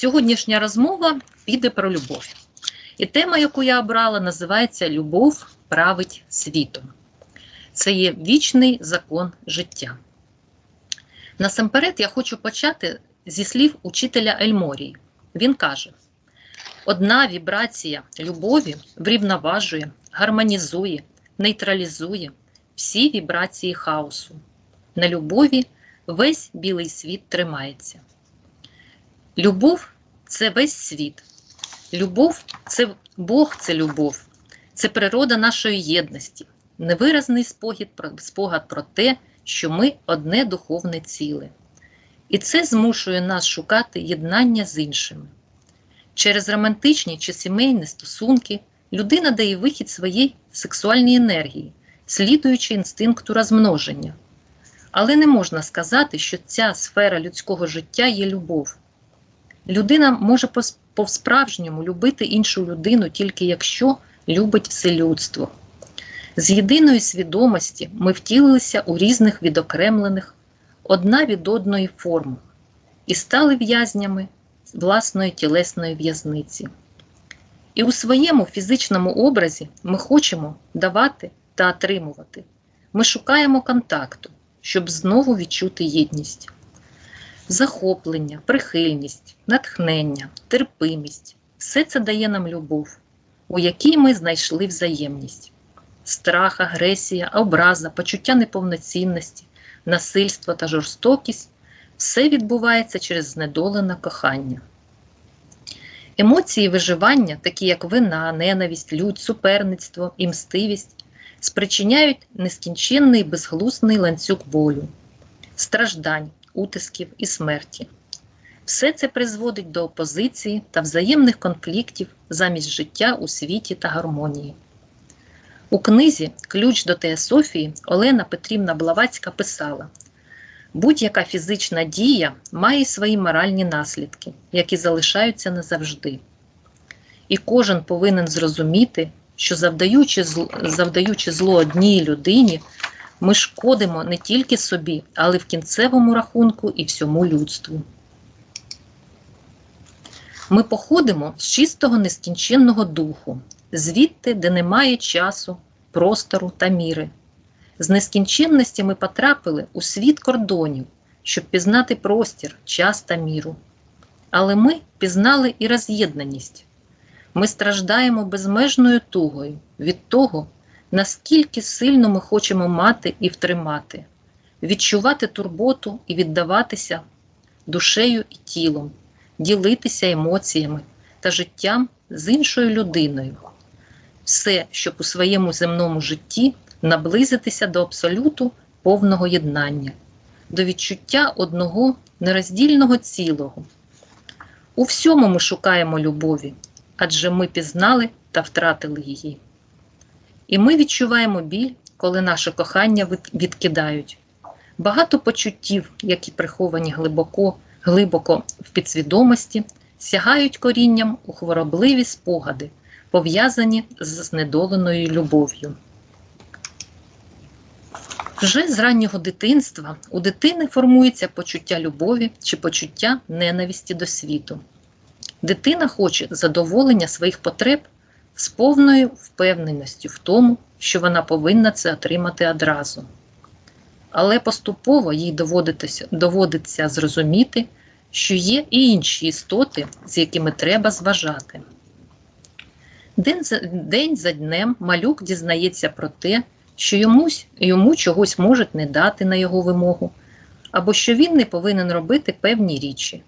Сьогоднішня розмова піде про любов. І тема, яку я обрала, називається Любов править світом. Це є вічний закон життя. Насамперед, я хочу почати зі слів учителя Ельморії. Він каже: одна вібрація любові врівноважує, гармонізує, нейтралізує всі вібрації хаосу. На любові весь білий світ тримається. Любов це весь світ. Любов це Бог, це любов, це природа нашої єдності, невиразний спогад про, спогад про те, що ми одне духовне ціле. І це змушує нас шукати єднання з іншими. Через романтичні чи сімейні стосунки людина дає вихід своїй сексуальній енергії, слідуючи інстинкту розмноження. Але не можна сказати, що ця сфера людського життя є любов. Людина може по-справжньому любити іншу людину тільки якщо любить все людство. З єдиної свідомості ми втілилися у різних відокремлених, одна від одної форм і стали в'язнями власної тілесної в'язниці. І у своєму фізичному образі ми хочемо давати та отримувати. Ми шукаємо контакту, щоб знову відчути єдність захоплення, прихильність, натхнення, терпимість все це дає нам любов, у якій ми знайшли взаємність. Страх, агресія, образа, почуття неповноцінності, насильство та жорстокість все відбувається через знедолене кохання. Емоції виживання, такі як вина, ненависть, лють, суперництво і мстивість, спричиняють нескінченний безглусний ланцюг болю, страждань, утисків і смерті. Все це призводить до опозиції та взаємних конфліктів замість життя у світі та гармонії. У книзі Ключ до Теософії Олена Петрівна Блавацька писала: будь-яка фізична дія має свої моральні наслідки, які залишаються назавжди. І кожен повинен зрозуміти, що завдаючи зло, завдаючи зло одній людині, ми шкодимо не тільки собі, але в кінцевому рахунку і всьому людству. Ми походимо з чистого нескінченного духу, звідти, де немає часу, простору та міри. З нескінченності ми потрапили у світ кордонів, щоб пізнати простір, час та міру. Але ми пізнали і роз'єднаність. Ми страждаємо безмежною тугою від того, наскільки сильно ми хочемо мати і втримати, відчувати турботу і віддаватися душею і тілом, ділитися емоціями та життям з іншою людиною. Все, щоб у своєму земному житті наблизитися до абсолюту повного єднання, до відчуття одного нероздільного цілого. У всьому ми шукаємо любові, адже ми пізнали та втратили її. І ми відчуваємо біль, коли наше кохання відкидають. Багато почуттів, які приховані глибоко, глибоко в підсвідомості, сягають корінням у хворобливі спогади, пов'язані з знедоленою любов'ю. Вже з раннього дитинства у дитини формується почуття любові чи почуття ненависті до світу. Дитина хоче задоволення своїх потреб з повною впевненістю в тому, що вона повинна це отримати одразу. Але поступово їй доводиться, зрозуміти, що є і інші істоти, з якими треба зважати. День за, день за днем малюк дізнається про те, що йомусь, йому чогось можуть не дати на його вимогу, або що він не повинен робити певні річі,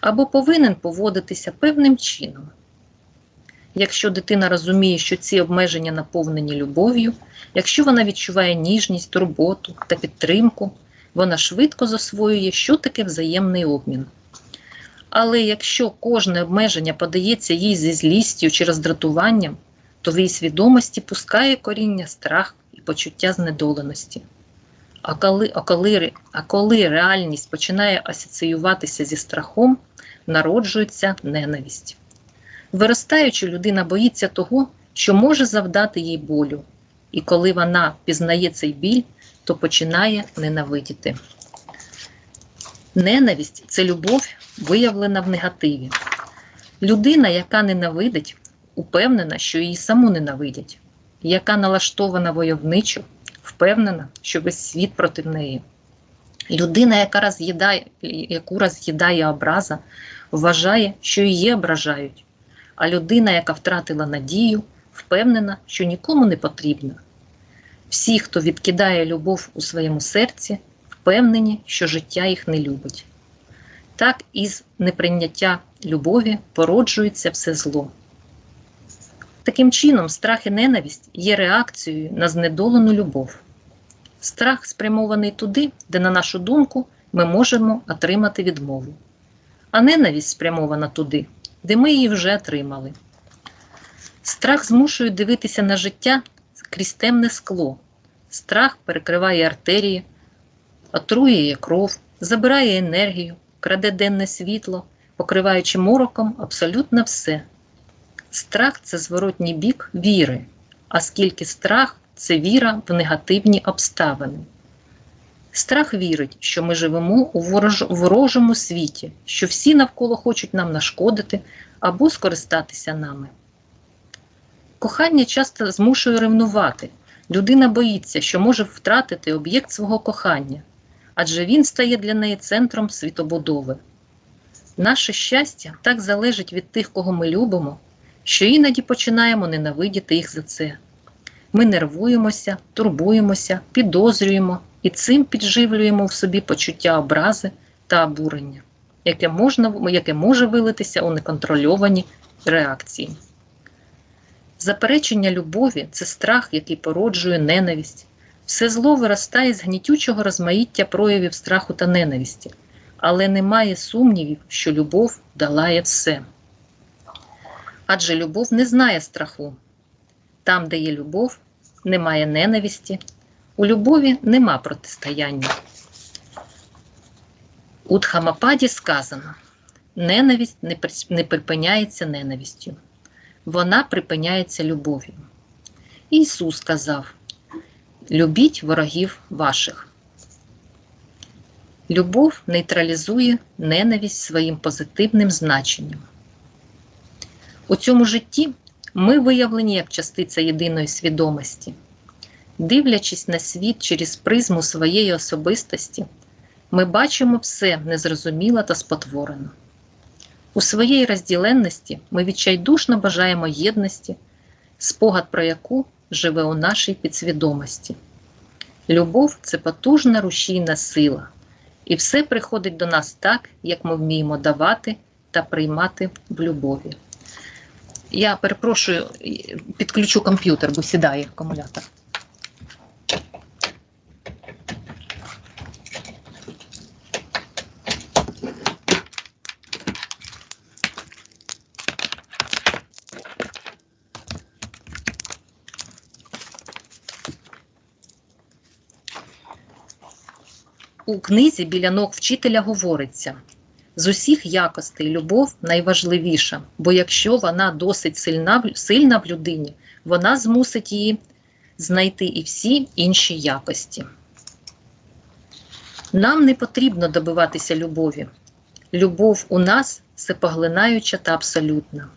або повинен поводитися певним чином. Якщо дитина розуміє, що ці обмеження наповнені любов'ю, якщо вона відчуває ніжність, турботу та підтримку, вона швидко засвоює, що таке взаємний обмін. Але якщо кожне обмеження подається їй зі злістю чи роздратуванням, то в її свідомості пускає коріння страх і почуття знедоленості. А коли, а, коли, а коли реальність починає асоціюватися зі страхом, народжується ненависть. Виростаючи, людина боїться того, що може завдати їй болю, і коли вона пізнає цей біль, то починає ненавидіти. Ненависть це любов, виявлена в негативі. Людина, яка ненавидить, упевнена, що її саму ненавидять, яка налаштована войовничо, впевнена, що весь світ проти неї. Людина, яка роз'їдає, яку роз'їдає образа, вважає, що її ображають. А людина, яка втратила надію, впевнена, що нікому не потрібна. Всі, хто відкидає любов у своєму серці, впевнені, що життя їх не любить. Так із неприйняття любові породжується все зло. Таким чином, страх і ненависть є реакцією на знедолену любов. Страх спрямований туди, де, на нашу думку, ми можемо отримати відмову, а ненависть спрямована туди, де ми її вже отримали. Страх змушує дивитися на життя крізь темне скло. Страх перекриває артерії, отруює кров, забирає енергію, краде денне світло, покриваючи мороком абсолютно все. Страх це зворотній бік віри, а скільки страх це віра в негативні обставини. Страх вірить, що ми живемо у ворож... ворожому світі, що всі навколо хочуть нам нашкодити або скористатися нами. Кохання часто змушує ревнувати. Людина боїться, що може втратити об'єкт свого кохання, адже він стає для неї центром світобудови. Наше щастя так залежить від тих, кого ми любимо, що іноді починаємо ненавидіти їх за це. Ми нервуємося, турбуємося, підозрюємо і цим підживлюємо в собі почуття образи та обурення, яке, можна, яке може вилитися у неконтрольовані реакції. Заперечення любові це страх, який породжує ненависть. Все зло виростає з гнітючого розмаїття проявів страху та ненависті, але немає сумнівів, що любов долає все. Адже любов не знає страху. Там, де є любов, немає ненависті, у любові нема протистояння. У Дхамападі сказано: ненависть не припиняється ненавистю, вона припиняється любов'ю. Ісус сказав: Любіть ворогів ваших. Любов нейтралізує ненависть своїм позитивним значенням. У цьому житті ми виявлені як частиця єдиної свідомості. Дивлячись на світ через призму своєї особистості, ми бачимо все незрозуміло та спотворено. У своїй розділенності ми відчайдушно бажаємо єдності, спогад про яку живе у нашій підсвідомості. Любов це потужна рушійна сила, і все приходить до нас так, як ми вміємо давати та приймати в любові. Я перепрошую, підключу комп'ютер, бо сідає акумулятор. У книзі біля ног вчителя говориться: з усіх якостей любов найважливіша, бо якщо вона досить сильна, сильна в людині, вона змусить її знайти і всі інші якості. Нам не потрібно добиватися любові. Любов у нас всепоглинаюча та абсолютна.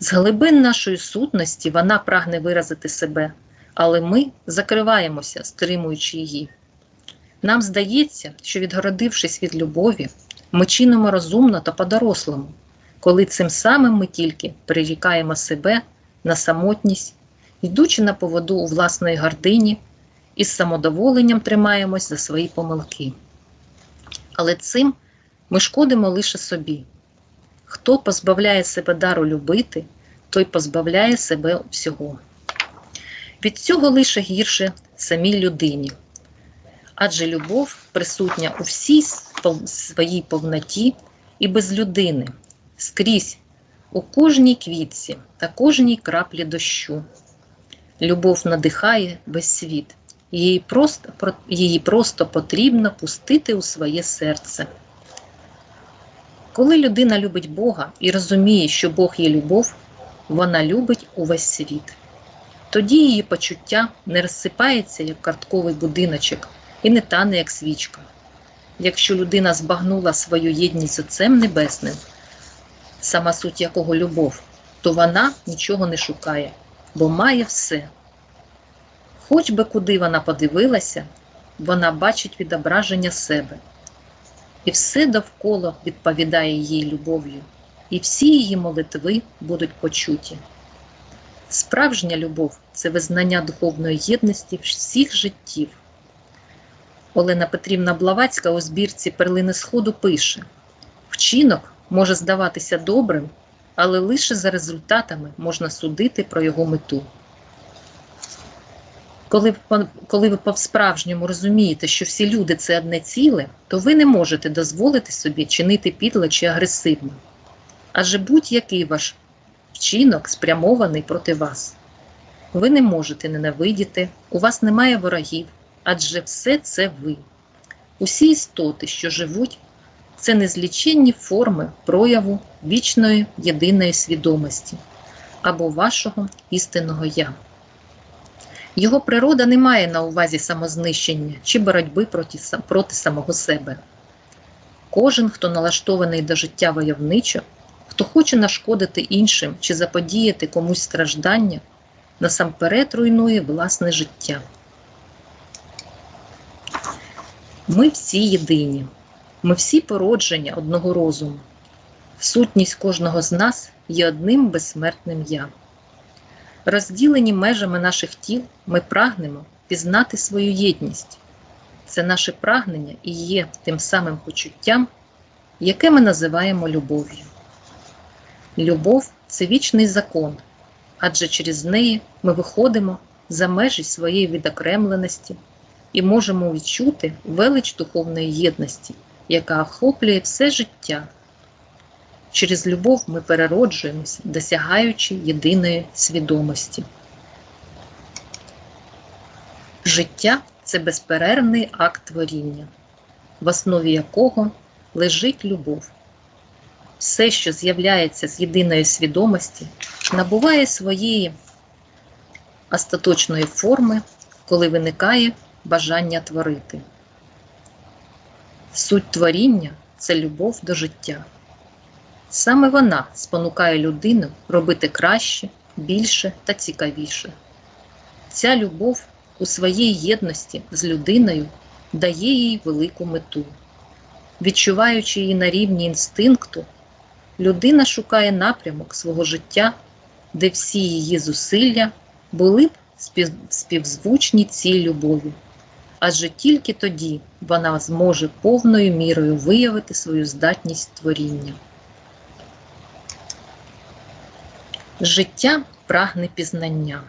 З глибин нашої сутності вона прагне виразити себе, але ми закриваємося, стримуючи її. Нам здається, що, відгородившись від любові, ми чинимо розумно та по-дорослому, коли цим самим ми тільки прирікаємо себе на самотність, йдучи на поводу у власної гордині і з самодоволенням тримаємось за свої помилки. Але цим ми шкодимо лише собі. Хто позбавляє себе дару любити, той позбавляє себе всього. Від цього лише гірше самій людині. Адже любов присутня у всій своїй повноті і без людини, скрізь у кожній квітці та кожній краплі дощу. Любов надихає весь світ, її просто, її просто потрібно пустити у своє серце. Коли людина любить Бога і розуміє, що Бог є любов, вона любить увесь світ. Тоді її почуття не розсипається, як картковий будиночок, і не тане, як свічка. якщо людина збагнула свою єдність з Отцем Небесним, сама суть якого любов, то вона нічого не шукає, бо має все. Хоч би куди вона подивилася, вона бачить відображення себе. І все довкола відповідає їй любов'ю, і всі її молитви будуть почуті. Справжня любов це визнання духовної єдності всіх життів. Олена Петрівна Блавацька у збірці Перлини Сходу пише: вчинок може здаватися добрим, але лише за результатами можна судити про його мету. Коли, ви по-справжньому розумієте, що всі люди це одне ціле, то ви не можете дозволити собі чинити підло чи агресивно. Адже будь-який ваш вчинок спрямований проти вас. Ви не можете ненавидіти, у вас немає ворогів, адже все це ви. Усі істоти, що живуть, це незліченні форми прояву вічної єдиної свідомості або вашого істинного я. Його природа не має на увазі самознищення чи боротьби проти, проти самого себе. Кожен, хто налаштований до життя войовничо, хто хоче нашкодити іншим чи заподіяти комусь страждання, насамперед руйнує власне життя. Ми всі єдині, ми всі породження одного розуму. Сутність кожного з нас є одним безсмертним я. Розділені межами наших тіл, ми прагнемо пізнати свою єдність. Це наше прагнення і є тим самим почуттям, яке ми називаємо любов'ю. Любов це вічний закон, адже через неї ми виходимо за межі своєї відокремленості і можемо відчути велич духовної єдності, яка охоплює все життя. Через любов ми перероджуємося, досягаючи єдиної свідомості. Життя це безперервний акт творіння, в основі якого лежить любов. Все, що з'являється з єдиної свідомості, набуває своєї остаточної форми, коли виникає бажання творити. Суть творіння це любов до життя. Саме вона спонукає людину робити краще, більше та цікавіше. Ця любов у своїй єдності з людиною дає їй велику мету. Відчуваючи її на рівні інстинкту, людина шукає напрямок свого життя, де всі її зусилля були б співзвучні цій любові. Адже тільки тоді вона зможе повною мірою виявити свою здатність творіння. Життя прагне пізнання,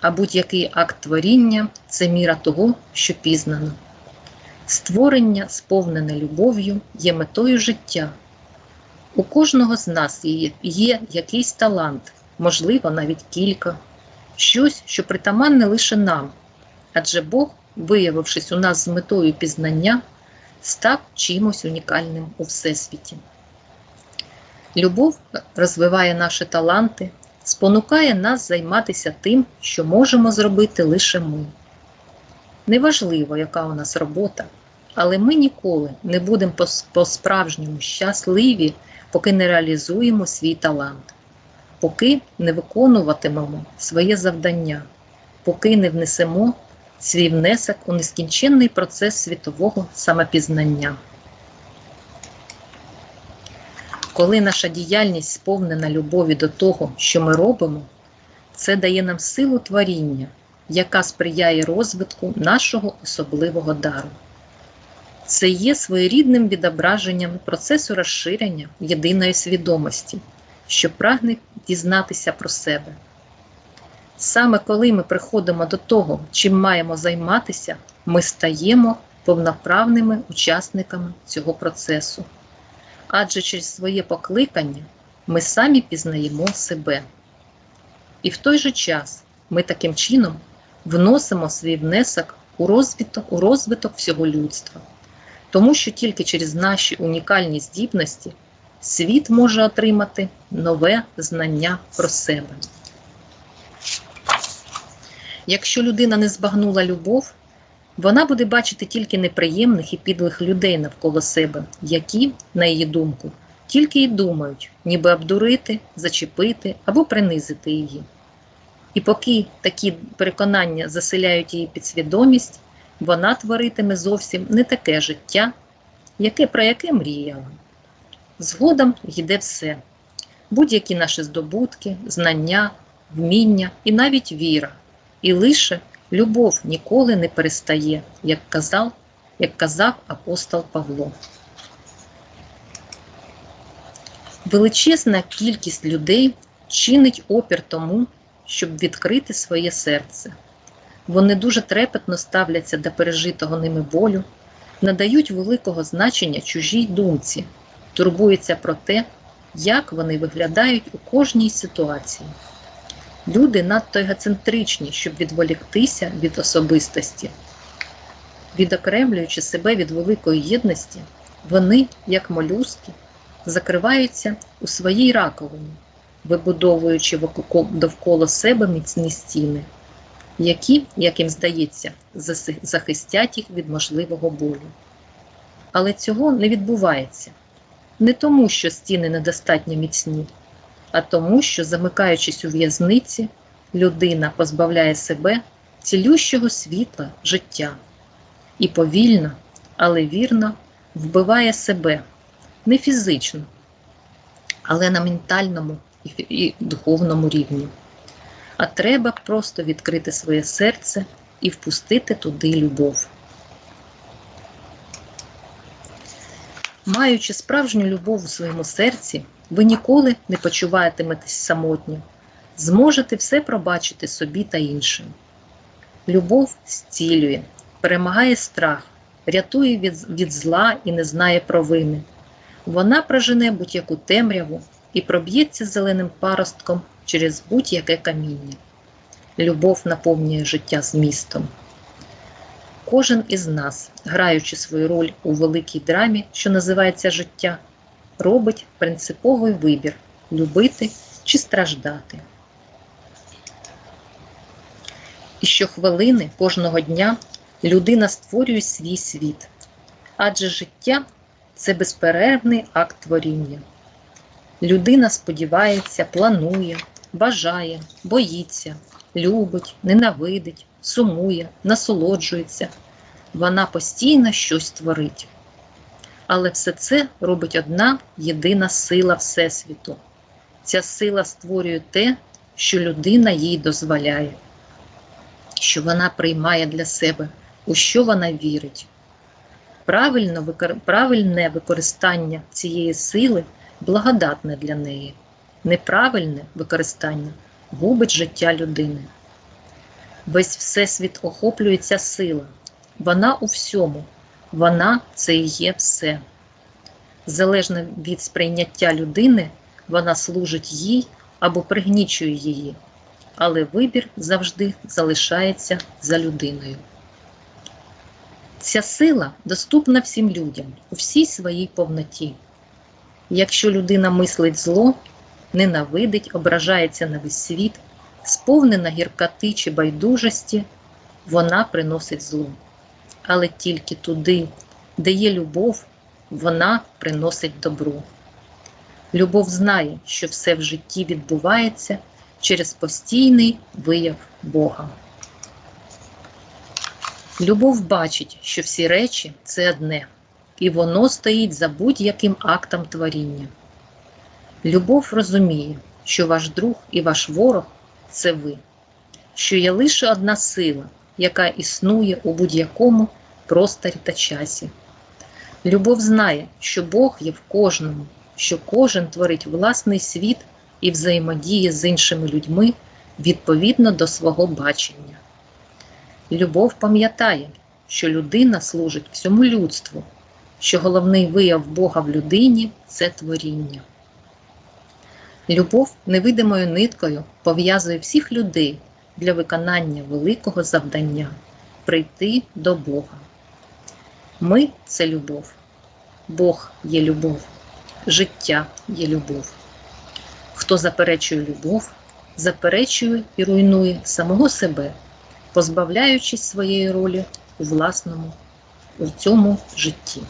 а будь-який акт творіння це міра того, що пізнано. Створення, сповнене любов'ю, є метою життя. У кожного з нас є, якийсь талант, можливо, навіть кілька, щось, що притаманне лише нам, адже Бог, виявившись у нас з метою пізнання, став чимось унікальним у всесвіті. Любов розвиває наші таланти, спонукає нас займатися тим, що можемо зробити лише ми. Неважливо, яка у нас робота, але ми ніколи не будемо по-справжньому щасливі, поки не реалізуємо свій талант, поки не виконуватимемо своє завдання, поки не внесемо свій внесок у нескінченний процес світового самопізнання. Коли наша діяльність сповнена любові до того, що ми робимо, це дає нам силу творіння, яка сприяє розвитку нашого особливого дару. Це є своєрідним відображенням процесу розширення єдиної свідомості, що прагне дізнатися про себе. Саме коли ми приходимо до того, чим маємо займатися, ми стаємо повноправними учасниками цього процесу. Адже через своє покликання ми самі пізнаємо себе. І в той же час ми таким чином вносимо свій внесок у розвиток, у розвиток всього людства. Тому що тільки через наші унікальні здібності світ може отримати нове знання про себе. Якщо людина не збагнула любов, Вона буде бачити тільки неприємних і підлих людей навколо себе, які, на її думку, тільки й думають, ніби обдурити, зачепити або принизити її. І поки такі переконання заселяють її підсвідомість, вона творитиме зовсім не таке життя, яке про яке мріяла. Згодом йде все, будь-які наші здобутки, знання, вміння і навіть віра. І лише любов ніколи не перестає, як казав, як казав апостол Павло. Величезна кількість людей чинить опір тому, щоб відкрити своє серце. Вони дуже трепетно ставляться до пережитого ними болю, надають великого значення чужій думці, турбуються про те, як вони виглядають у кожній ситуації. Люди надто егоцентричні, щоб відволіктися від особистості. Відокремлюючи себе від великої єдності, вони, як молюски, закриваються у своїй раковині, вибудовуючи довкола себе міцні стіни, які, як їм здається, захистять їх від можливого болю. Але цього не відбувається не тому, що стіни недостатньо міцні, а тому, що, замикаючись у в'язниці, людина позбавляє себе цілющого світла життя і повільно, але вірно вбиває себе не фізично, але на ментальному і духовному рівні. А треба просто відкрити своє серце і впустити туди любов. Маючи справжню любов у своєму серці, ви ніколи не почуваєтеметесь самотньо, зможете все пробачити собі та іншим. Любов зцілює, перемагає страх, рятує від, від зла і не знає провини. Вона прожене будь-яку темряву і проб'ється зеленим паростком через будь-яке каміння. Любов наповнює життя змістом. Кожен із нас, граючи свою роль у великій драмі, що називається життя, робить принциповий вибір любити чи страждати. І щохвилини кожного дня людина створює свій світ, адже життя це безперервний акт творіння. Людина сподівається, планує, бажає, боїться, любить, ненавидить, сумує, насолоджується. Вона постійно щось творить. Але все це робить одна єдина сила Всесвіту. Ця сила створює те, що людина їй дозволяє, що вона приймає для себе, у що вона вірить. Правильне використання цієї сили благодатне для неї, неправильне використання губить життя людини. Весь Всесвіт охоплює ця сила, вона у всьому, вона це і є все. Залежно від сприйняття людини, вона служить їй або пригнічує її, але вибір завжди залишається за людиною. Ця сила доступна всім людям у всій своїй повноті. Якщо людина мислить зло, ненавидить, ображається на весь світ, сповнена гіркоти чи байдужості, вона приносить зло. Але тільки туди, де є любов, вона приносить добро. Любов знає, що все в житті відбувається через постійний вияв Бога. Любов бачить, що всі речі це одне, і воно стоїть за будь-яким актом творіння. Любов розуміє, що ваш друг і ваш ворог це ви, що є лише одна сила, яка існує у будь-якому просторі та часі. Любов знає, що Бог є в кожному, що кожен творить власний світ і взаємодіє з іншими людьми відповідно до свого бачення. Любов пам'ятає, що людина служить всьому людству, що головний вияв Бога в людині це творіння. Любов невидимою ниткою пов'язує всіх людей для виконання великого завдання прийти до Бога. Ми це любов, Бог є любов, життя є любов. Хто заперечує любов, заперечує і руйнує самого себе, позбавляючись своєї ролі у власному у цьому житті.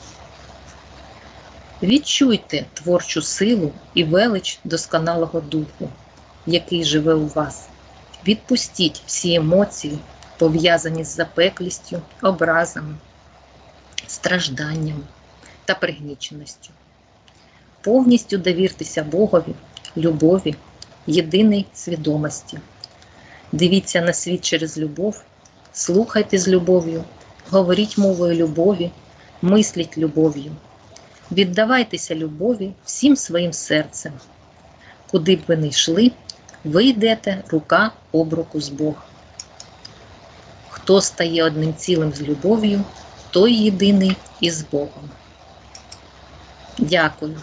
Відчуйте творчу силу і велич досконалого духу, який живе у вас. Відпустіть всі емоції, пов'язані з запеклістю, образами, стражданням та пригніченістю. Повністю довіртеся Богові, любові, єдиній свідомості. Дивіться на світ через любов, слухайте з любов'ю, говоріть мовою любові, мисліть любов'ю. Віддавайтеся любові всім своїм серцем. Куди б ви не йшли, ви йдете рука об руку з Богом. Хто стає одним цілим з любов'ю, той єдиний із Богом. Дякую.